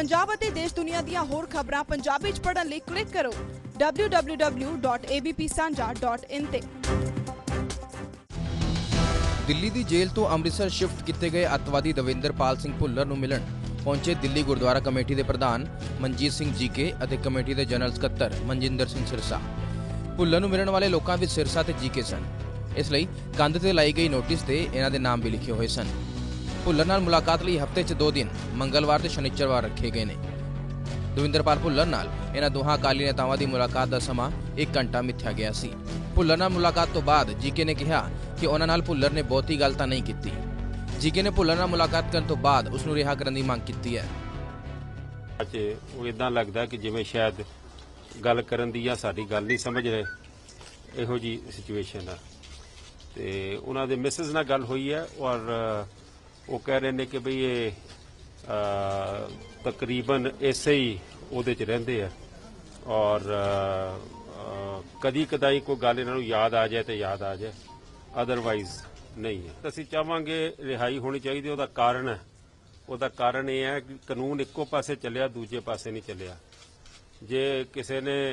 ਪੰਜਾਬ ਅਤੇ ਦੇਸ਼ ਦੁਨੀਆ ਦੀਆਂ ਹੋਰ ਖਬਰਾਂ ਪੰਜਾਬੀ ਚ ਪੜ੍ਹਨ ਲਈ ਕਲਿੱਕ ਕਰੋ www.abpsanja.in ਤੇ। ਦਿੱਲੀ ਦੀ ਜੇਲ੍ਹ ਤੋਂ ਅੰਮ੍ਰਿਤਸਰ ਸ਼ਿਫਟ ਕੀਤੇ ਗਏ ਅੱਤਵਾਦੀ ਦਵਿੰਦਰਪਾਲ ਸਿੰਘ ਭੁੱਲਰ ਨੂੰ ਮਿਲਣ ਪਹੁੰਚੇ ਦਿੱਲੀ ਗੁਰਦੁਆਰਾ ਕਮੇਟੀ ਦੇ ਪ੍ਰਧਾਨ ਮਨਜੀਤ ਸਿੰਘ ਜੀਕੇ ਅਤੇ ਕਮੇਟੀ ਦੇ ਜਨਰਲ ਸਕੱਤਰ ਮਨਜਿੰਦਰ ਸਿੰਘ ਸਿਰਸਾ। ਭੁੱਲਰ ਨੂੰ ਮਿਲਣ ਵਾਲੇ ਲੋਕਾਂ ਵਿੱਚ ਸਿਰਸਾ ਤੇ ਜੀਕੇ ਸਨ। ਇਸ ਲਈ ਕੰਧ ਤੇ ਲਾਈ ਗਈ ਨੋਟਿਸ ਤੇ ਇਹਨਾਂ ਦੇ ਨਾਮ ਵੀ ਲਿਖੇ ਹੋਏ ਸਨ। ਭੁੱਲਰ ਨਾਲ ਮੁਲਾਕਾਤ ਲਈ ਹਫ਼ਤੇ 'ਚ ਦੋ ਦਿਨ, ਮੰਗਲਵਾਰ ਤੇ ਸ਼ਨੀਚਰਵਾਰ ਰੱਖੇ ਗਏ ਨੇ। ਦਵਿੰਦਰਪਾਲ ਭੁੱਲਰ ਨਾਲ ਇਹਨਾਂ ਦੋਹਾਂ ਅਕਾਲੀ ਨੇਤਾਵਾਂ ਦੀ ਮੁਲਾਕਾਤ ਦਾ ਸਮਾਂ 1 ਘੰਟਾ ਮਿੱਥਿਆ ਗਿਆ ਸੀ। ਭੁੱਲਰ ਨਾਲ ਮੁਲਾਕਾਤ ਤੋਂ ਬਾਅਦ ਜੀਕੇ ਨੇ ਕਿਹਾ ਕਿ ਉਹਨਾਂ ਨਾਲ ਭੁੱਲਰ ਨੇ ਬਹੁਤੀ ਗੱਲ ਤਾਂ ਨਹੀਂ ਕੀਤੀ। ਜੀਕੇ ਨੇ ਭੁੱਲਰ ਨਾਲ ਮੁਲਾਕਾਤ ਕਰਨ ਤੋਂ ਬਾਅਦ ਉਸ ਨੂੰ ਰਿਹਾ ਕਰਨ ਦੀ ਮੰਗ ਕੀਤੀ ਹੈ। ਅੱਜ ਉਹ ਇਦਾਂ ਲੱਗਦਾ ਕਿ ਜਿਵੇਂ ਸ਼ਾਇਦ ਗੱਲ ਕਰਨ ਦੀ ਜਾਂ ਸਾਡੀ ਗੱਲ ਨਹੀਂ ਸਮਝ ਰਹੇ, ਇਹੋ ਜੀ ਸਿਚੁਏਸ਼ਨ ਆ। ਤੇ ਉਹਨਾਂ ਦੇ ਮਿਸਿਸ ਨਾਲ ਗੱਲ ਹੋਈ ਹੈ ਔਰ ਉਹ ਕਹਿ ਰਹੇ ਨੇ ਕਿ ਬਈ ਇਹ ਤਕਰੀਬਨ ਇਸੇ ਹੀ ਉਹਦੇ ਚ ਰਹਿੰਦੇ ਆ। ਔਰ ਕਦੀ ਕਦਾਈ ਕੋਈ ਗੱਲ ਇਹਨਾਂ ਨੂੰ ਯਾਦ ਆ ਜਾਏ ਤੇ ਯਾਦ ਆ ਜਾਏ ਅਦਰਵਾਈਜ਼ ਨਹੀਂ ਹੈ। ਅਸੀਂ ਚਾਹਾਂਗੇ ਰਿਹਾਈ ਹੋਣੀ ਚਾਹੀਦੀ, ਉਹਦਾ ਕਾਰਨ ਹੈ। ਉਹਦਾ ਕਾਰਨ ਇਹ ਹੈ ਕਿ ਕਾਨੂੰਨ ਇੱਕੋ ਪਾਸੇ ਚੱਲਿਆ, ਦੂਜੇ ਪਾਸੇ ਨਹੀਂ ਚੱਲਿਆ। ਜੇ ਕਿਸੇ ਨੇ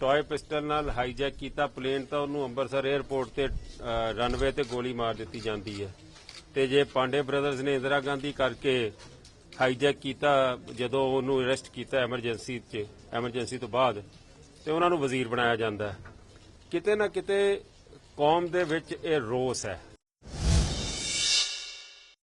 ਟੌਏ ਪਿਸਟਲ ਨਾਲ ਹਾਈਜੈਕ ਕੀਤਾ ਪਲੇਨ ਤਾਂ ਉਹਨੂੰ ਅੰਮ੍ਰਿਤਸਰ 에ਅਰਪੋਰਟ ਤੇ ਰਨਵੇ ਤੇ ਗੋਲੀ ਮਾਰ ਦਿੱਤੀ ਜਾਂਦੀ ਹੈ। ਤੇ ਜੇ ਪਾਂਡੇ ਬ੍ਰਦਰਜ਼ ਨੇ ਇੰਦਰਾ ਗਾਂਧੀ ਕਰਕੇ ਹਾਈਜੈਕ ਕੀਤਾ, ਜਦੋਂ ਉਹਨੂੰ ਅਰੈਸਟ ਕੀਤਾ ਐਮਰਜੈਂਸੀ 'ਚ ਐਮਰਜੈਂਸੀ ਤੋਂ ਬਾਅਦ, ਤੇ ਉਹਨਾਂ ਨੂੰ ਵਜ਼ੀਰ ਬਣਾਇਆ ਜਾਂਦਾ ਹੈ। ਕਿਤੇ ਨਾ ਕਿਤੇ ਕੌਮ ਦੇ ਵਿੱਚ ਇਹ ਰੋਸ ਹੈ